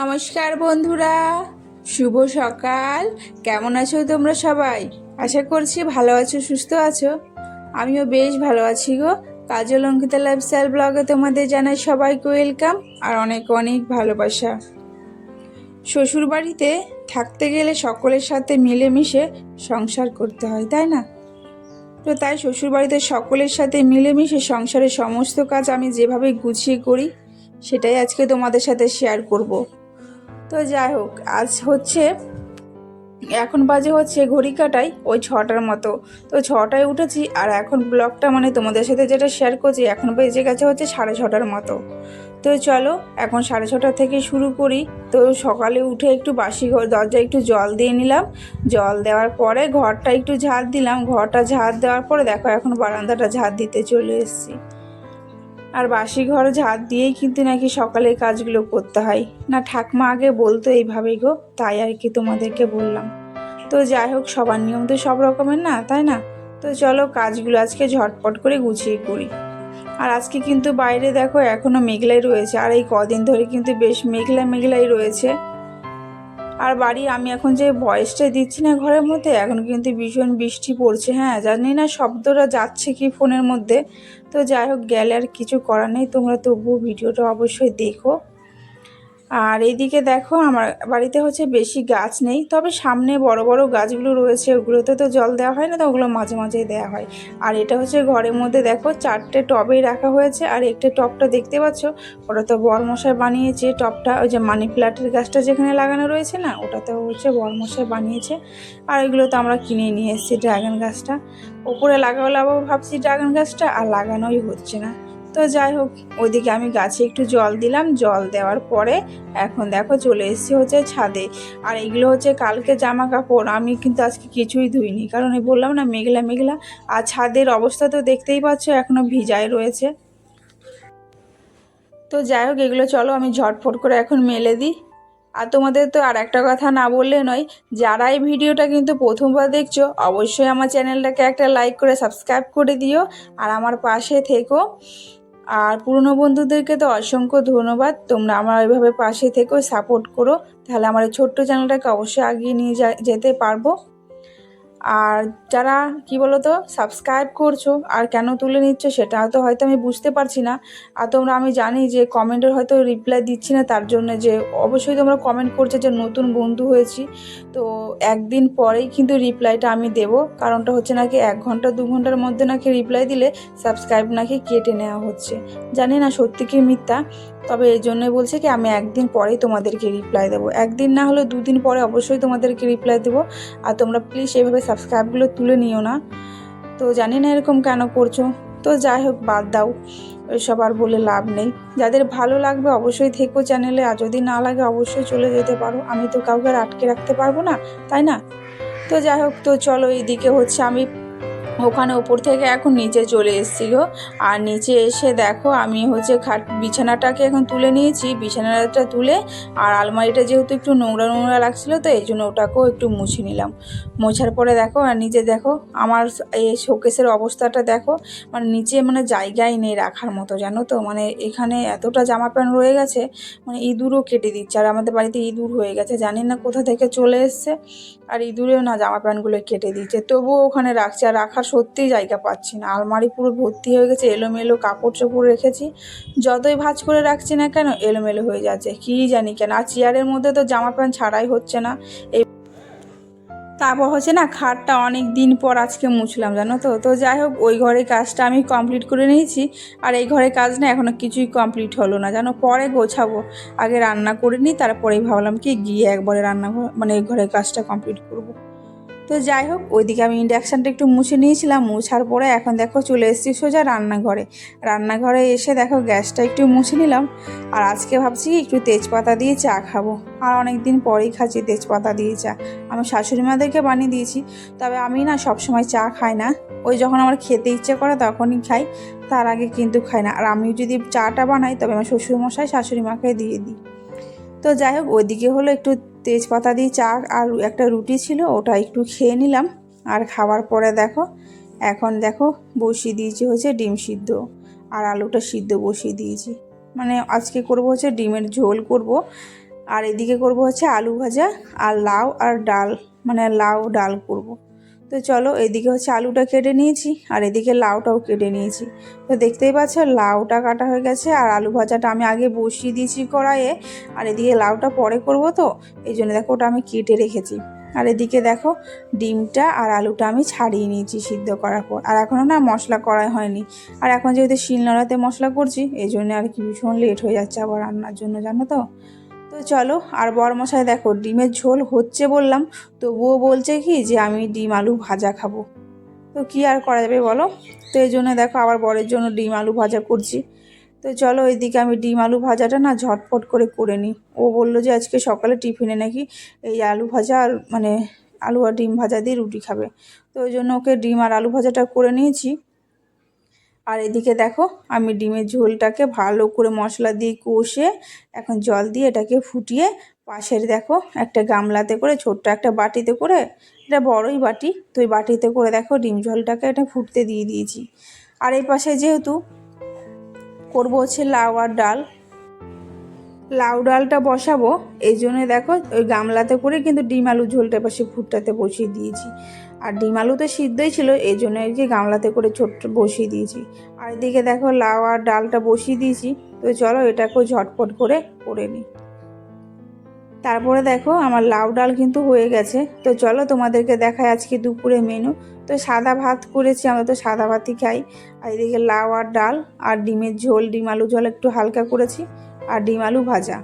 নমস্কার বন্ধুরা। শুভ সকাল। কেমন আছো তোমরা সবাই? আশা করছি ভালো আছো, সুস্থ আছো। আমিও বেশ ভালো আছি গো। কাজল অঙ্কিতা লাইফস্টাইল ব্লগে তোমাদের জানাই সবাইকে ওয়েলকাম আর অনেক অনেক ভালোবাসা। শ্বশুর বাড়িতে থাকতে গেলে সকলের সাথে মিলেমিশে সংসার করতে হয়, তাই না? তো তাই শ্বশুর বাড়িতে সকলের সাথে মিলেমিশে সংসারের সমস্ত কাজ আমি যেভাবে গুছিয়ে করি, সেটাই আজকে তোমাদের সাথে শেয়ার করব। তো যাই হোক, আজ হচ্ছে, এখন বাজে হচ্ছে ঘড়ি কাটাই ওই ছটার মতো। তো ছটায় উঠেছি আর এখন ব্লগটা মানে তোমাদের সাথে যেটা শেয়ার করছি, এখন বেজে গেছে হচ্ছে সাড়ে ছটার মতো। তো চলো, এখন সাড়ে ছটা থেকে শুরু করি। তো সকালে উঠে একটু বাসি ঘর দরজায় একটু জল দিয়ে নিলাম। জল দেওয়ার পরে ঘরটা একটু ঝাড় দিলাম। ঘরটা ঝাড় দেওয়ার পরে দেখো, এখন বারান্দাটা ঝাড় দিতে চলে এসেছি। আর বাসি ঘর ঝাঁত দিয়েই কিন্তু নাকি সকালে কাজগুলো করতে হয়। না, ঠাকমা আগে বলতো এইভাবেই গো, তাই আর কি তোমাদেরকে বললাম। তো যাই হোক, সবার নিয়ম তো সব রকমের না, তাই না? তো চলো কাজগুলো আজকে ঝটপট করে গুছিয়ে করি। আর আজকে কিন্তু বাইরে দেখো এখনও মেঘলাই রয়েছে, আর এই কদিন ধরে কিন্তু বেশ মেঘলা মেঘলাই রয়েছে। আর বাড়ি আমি এখন যে ভয়েসটা দিচ্ছি না ঘরের মধ্যে, এখন কিন্তু ভীষণ বৃষ্টি পড়ছে হ্যাঁ? জানি না শব্দটা যাচ্ছে কি ফোনের মধ্যে। তো যাই হোক, গেলে আর কিছু করার নেই। তোমরা তবুও ভিডিওটা অবশ্যই দেখো। আর এইদিকে দেখো, আমার বাড়িতে হচ্ছে বেশি গাছ নেই, তবে সামনে বড় বড় গাছগুলো রয়েছে, ওগুলোতে তো জল দেওয়া হয় না, তো ওগুলো মাঝে মাঝেই দেওয়া হয়। আর এটা হচ্ছে ঘরের মধ্যে দেখো, চারটে টবেই রাখা হয়েছে, আর একটা টবটা দেখতে পাচ্ছ, ওটা তো বরমশাই বানিয়েছে টবটা ওই যে মানি প্লান্টের গাছটা যেখানে লাগানো রয়েছে না ওটা তো হচ্ছে বরমশাই বানিয়েছে। আর এগুলো তো আমরা কিনে নিয়ে এসেছি ড্রাগন গাছটা। ওপরে লাগাবো লাগাবো ভাবছি ড্রাগন গাছটা, আর লাগানোই হচ্ছে না। তো যাই হোক, ওইদিকে আমি গাছে একটু জল দিলাম। জল দেওয়ার পরে এখন দেখো চলে এসেছি হচ্ছে ছাদে। আর এগুলো হচ্ছে কালকে জামা কাপড় আমি কিন্তু আজকে কিছুই ধুইনি। কারণ বললাম না, মেঘলা মেঘলা। আর ছাদের অবস্থা তো দেখতেই পাচ্ছ এখনও ভিজায় রয়েছে। তো যাই হোক, এগুলো চলো, আমি ঝটফট করে এখন মেলে দিই। আর তোমাদের তো আর একটা কথা না বললে নয়, যারা এই ভিডিওটা কিন্তু প্রথমবার দেখছ, অবশ্যই আমার চ্যানেলটাকে একটা লাইক করে সাবস্ক্রাইব করে দিও। আর আমার পাশে থেকো। আর পুরনো বন্ধুদেরকে তো অসংখ্য ধন্যবাদ। তোমরা আমার ওইভাবে পাশে থেকেও সাপোর্ট করো। তাহলে আমার ছোট্ট চ্যানেলটাকে অবশ্যই আগিয়ে নিয়ে যেতে পারব। আর যারা, কি বলো তো সাবস্ক্রাইব করছ আর কেন তুলে নিচ্ছ সেটা তো হয়তো আমি বুঝতে পারছি না। আর তোমরা, আমি জানি যে কমেন্টের হয়তো রিপ্লাই দিচ্ছি না তার জন্য যে অবশ্যই তোমরা কমেন্ট করছ যে নতুন বন্ধু হয়েছি। তো একদিন পরেই কিন্তু রিপ্লাইটা আমি দেব। কারণটা হচ্ছে নাকি এক ঘণ্টা, দু ঘণ্টার মধ্যে নাকি রিপ্লাই দিলে সাবস্ক্রাইব নাকি কেটে নেওয়া হচ্ছে। জানি না সত্যি কি মিথ্যা, তবে এই জন্যই বলছে কি আমি একদিন পরেই তোমাদেরকে রিপ্লাই দেবো। একদিন না হলে দুদিন পরে অবশ্যই তোমাদেরকে রিপ্লাই দেবো। আর তোমরা প্লিজ এইভাবে সাবস্ক্রাইবগুলো তুলে নিও না। তো জানি না এরকম কেন করছ। তো যাই হোক, বাদ দাও। ওইসব আর বলে লাভ নেই। যাদের ভালো লাগবে অবশ্যই থেকো চ্যানেলে, আর যদি না লাগে অবশ্যই চলে যেতে পারো। আমি তো কাউকে আর আটকে রাখতে পারব না, তাই না? তো যাই হোক, তো চলো এইদিকে হচ্ছে। আমি ওখানে ওপর থেকে এখন নিচে চলে এসেছি গো আর নিচে এসে দেখো আমি হচ্ছে খাট বিছানাটাকে এখন তুলে নিয়েছি, বিছানাটা তুলে আর আলমারিটা যেহেতু একটু নোংরা নোংরা লাগছিল তো এই জন্য ওটাকেও একটু মুছে নিলাম। মোছার পরে দেখো আর নিচে দেখো আমার এই শোকেসের অবস্থাটা দেখো মানে নিচে মানে জায়গাই নেই রাখার মতো, জানো তো? মানে এখানে এতটা জামা প্যান্ট রয়ে গেছে মানে ইঁদুরও কেটে দিচ্ছে। আর আমাদের বাড়িতে ইঁদুর হয়ে গেছে, জানি না কোথা থেকে চলে এসছে। আর ইঁদুরেও না জামা প্যান্টগুলো কেটে দিচ্ছে, তবুও ওখানে রাখছে। আর রাখার সত্যিই জায়গা পাচ্ছি না। আলমারি পুরো ভর্তি হয়ে গেছে, এলোমেলো কাপড় চোপড় রেখেছি। যতই ভাজ করে রাখছি না কেন এলোমেলো হয়ে যাচ্ছে, কী জানি কেন। আর চেয়ারের মধ্যে তো জামা প্যান্ট ছাড়াই হচ্ছে না। এই তারপর হচ্ছে না, খাটটা অনেক দিন পর আজকে মুছলাম, জানো তো। তো যাই হোক, ওই ঘরে কাজটা আমি কমপ্লিট করে নিয়েছি। আর এই ঘরে কাজ না এখনও কিছুই কমপ্লিট হলো না, জানো। পরে গোছাবো, আগে রান্না করে নিই, তারপরেই ভাবলাম কি গিয়ে একবারে রান্না মানে এই ঘরের কাজটা কমপ্লিট করব। তো যাই হোক, ওইদিকে আমি ইন্ডাকশানটা একটু মুছে নিয়েছিলাম, মুছার পরে এখন দেখো চলে এসেছি সোজা রান্নাঘরে। রান্নাঘরে এসে দেখো গ্যাসটা একটু মুছে নিলাম, আর আজকে ভাবছি একটু তেজপাতা দিয়ে চা খাব। আর অনেক দিন পরেই খাচ্ছি তেজপাতা দিয়ে চা। আমি শাশুড়ি মাদেরকে বানিয়ে দিয়েছি, তবে আমি না সবসময় চা খাই না। ওই যখন আমার খেতে ইচ্ছে করে তখনই খাই, তার আগে কিন্তু খাই না। আর আমি যদি চাটা বানাই, তবে আমার শ্বশুরমশাই শাশুড়ি মাকে দিয়ে দিই। তো যাই হোক, ওইদিকে হলো একটু তেজপাতা দিয়ে চা আর একটা রুটি ছিল, ওটা একটু খেয়ে নিলাম আর খাওয়ার পরে দেখো, এখন দেখো বসিয়ে দিয়েছি হচ্ছে ডিম সিদ্ধ আর আলুটা সিদ্ধ বসিয়ে দিয়েছি মানে আজকে করব হচ্ছে ডিমের ঝোল করব, আর এদিকে করব হচ্ছে আলু ভাজা আর লাউ আর ডাল মানে লাউ ডাল করব। তো চলো এদিকে হচ্ছে আলুটা কেটে নিয়েছি, আর এদিকে লাউটাও কেটে নিয়েছি। তো দেখতেই পাচ্ছ লাউটা কাটা হয়ে গেছে, আর আলু ভাজাটা আমি আগে বসিয়ে দিয়েছি কড়াইয়ে, আর এদিকে লাউটা পরে করব তো, এই জন্য দেখো ওটা আমি কেটে রেখেছি। আর এদিকে দেখো ডিমটা আর আলুটা আমি ছাড়িয়ে নিয়েছি সিদ্ধ করার পর, আর এখনও না মশলা করাই হয়নি। আর এখন যেহেতু শিলনোড়াতে মশলা করছি, এই জন্য আর কি ভীষণ লেট হয়ে যাচ্ছে আবার রান্নার জন্য, জানো তো তো? চলো, আর বর মশাই দেখো, ডিমের ঝোল হচ্ছে বললাম, তবুও বলছে কি যে আমি ডিম আলু ভাজা খাব। তো কি আর করা যাবে বলো? তো এই জন্য দেখো, আবার বরের জন্য ডিম আলু ভাজা করছি। তো চলো এইদিকে আমি ডিম আলু ভাজাটা না ঝটপট করে করে নিই। ও বলল যে আজকে সকালে টিফিনে নাকি এই আলু ভাজা আর মানে আলু আর ডিম ভাজা দিয়ে রুটি খাবে। তো ওই জন্য ওকে ডিম আর আলু ভাজাটা করে নিয়েছি। আর এদিকে দেখো, আমি ডিমের ঝোলটাকে ভালো করে মশলা দিয়ে কষে এখন জল দিয়ে এটাকে ফুটিয়ে পাশের দেখো একটা গামলাতে করে, ছোট্ট একটা বাটিতে করে, এটা বড়ই বাটি, তো ওই বাটিতে করে দেখো ডিম ঝোলটাকে এটা ফুটতে দিয়ে দিয়েছি। আর এই পাশে যেহেতু করব হচ্ছে লাউ আর ডাল, লাউ ডালটা বসাবো, এই জন্য দেখো ওই গামলাতে করে কিন্তু ডিম আলু ঝোলটা পাশে ফুটটাতে বসিয়ে দিয়েছি। আর ডিম আলু তো সিদ্ধই ছিল, এই জন্য আর কি গামলাতে করে ছোট্ট বসিয়ে দিয়েছি। আর এদিকে দেখো লাউ আর ডালটা বসিয়ে দিয়েছি, তো চলো এটাকেও ঝটপট করে করে নিই। তারপরে দেখো আমার লাউ ডাল কিন্তু হয়ে গেছে, তো চলো তোমাদেরকে দেখায় আজকে দুপুরে মেনু তো সাদা ভাত করেছি, আমরা তো সাদা ভাতই খাই। আর এদিকে লাউ আর ডাল আর ডিমের ঝোল, ডিম আলু ঝোল একটু হালকা করেছি, আর ডিম আলু ভাজা।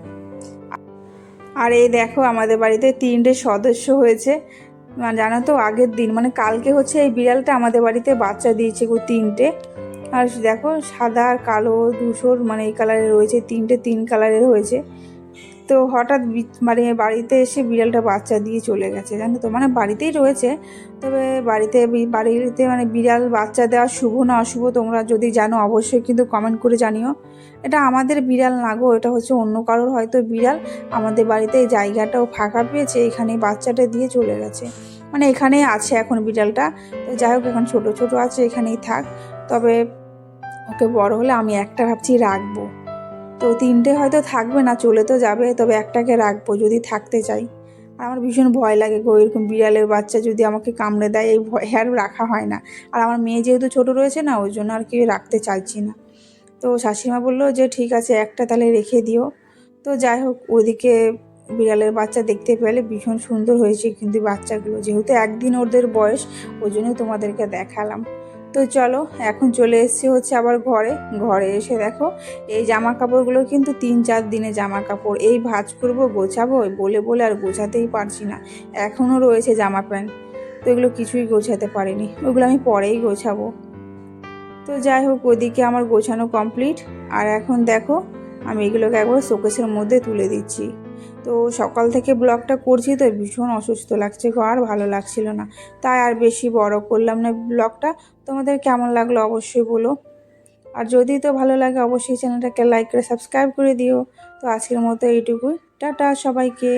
আর এই দেখো আমাদের বাড়িতে তিনটে সদস্য হয়েছে জানো তো, আগের দিন মানে কালকে হচ্ছে এই বিড়ালটা আমাদের বাড়িতে বাচ্চা দিয়েছে গো তিনটে। আর দেখো, সাদা কালো ধূসর মানে এই কালারের রয়েছে, তিনটে তিন কালারের হয়েছে। তো হঠাৎ মানে বাড়িতে এসে বিড়ালটা বাচ্চা দিয়ে চলে গেছে, জানো তো? মানে বাড়িতেই রয়েছে, তবে বাড়িতে বাড়িতে মানে বিড়াল বাচ্চা দেওয়া শুভ না অশুভ তোমরা যদি জানো অবশ্যই কিন্তু কমেন্ট করে জানিও। এটা আমাদের বিড়াল না গো, এটা হচ্ছে অন্য কারোর হয়তো বিড়াল। আমাদের বাড়িতে এই জায়গাটাও ফাঁকা পেয়েছে, এখানে বাচ্চাটা দিয়ে চলে গেছে। মানে এখানেই আছে এখন বিড়ালটা। তো যাই হোক, এখন ছোটো ছোটো আছে, এখানেই থাক। তবে ওকে বড় হলে আমি একটা ভাবছি রাখব। তো তিনটে হয়তো থাকবে না, চলে তো যাবে, তবে একটাকে রাখব যদি থাকতে চাই। আর আমার ভীষণ ভয় লাগে গো, এরকম বিড়ালের বাচ্চা যদি আমাকে কামড়ে দেয়, এই ভয় আর রাখা হয় না। আর আমার মেয়ে যেহেতু ছোট রয়েছে না, ওই জন্য আর কি রাখতে চাইছি না। তো শাশুড়িমা বলল যে, ঠিক আছে, একটা তাহলে রেখে দিও। তো যাই হোক ওদিকে বিড়ালের বাচ্চা দেখতে পেলে ভীষণ সুন্দর হয়েছে কিন্তু বাচ্চাগুলো। যেহেতু একদিন ওদের বয়স, ওই জন্য তোমাদেরকে দেখালাম। তো চলো, এখন চলে এসেছি হচ্ছে আবার ঘরে। ঘরে এসে দেখো, এই জামা কাপড়গুলো কিন্তু তিন চার দিনে জামা কাপড় এই ভাজ করব, গোছাবো, বলে বলে আর গোছাতেই পারছি না। এখনও রয়েছে জামা প্যান্ট, তো এগুলো কিছুই গোছাতে পারিনি। ওগুলো আমি পরেই গোছাবো। তো যাই হোক, ওদিকে আমার গোছানো কমপ্লিট আর এখন দেখো, আমি এগুলোকে একবার শোকেসের মধ্যে তুলে দিচ্ছি। তো সকাল থেকে ব্লগটা করছি তো ভীষণ অসুস্থ লাগছে গো, আর ভালো লাগছিল না। তাই আর বেশি বড় করলাম না ব্লগটা। তোমাদের কেমন লাগল অবশ্যই বলো। আর যদি তো ভালো লাগে অবশ্যই চ্যানেলটাকে লাইক করে সাবস্ক্রাইব করে দিও। তো আজকের মতো এইটুকুই। টাটা সবাইকে।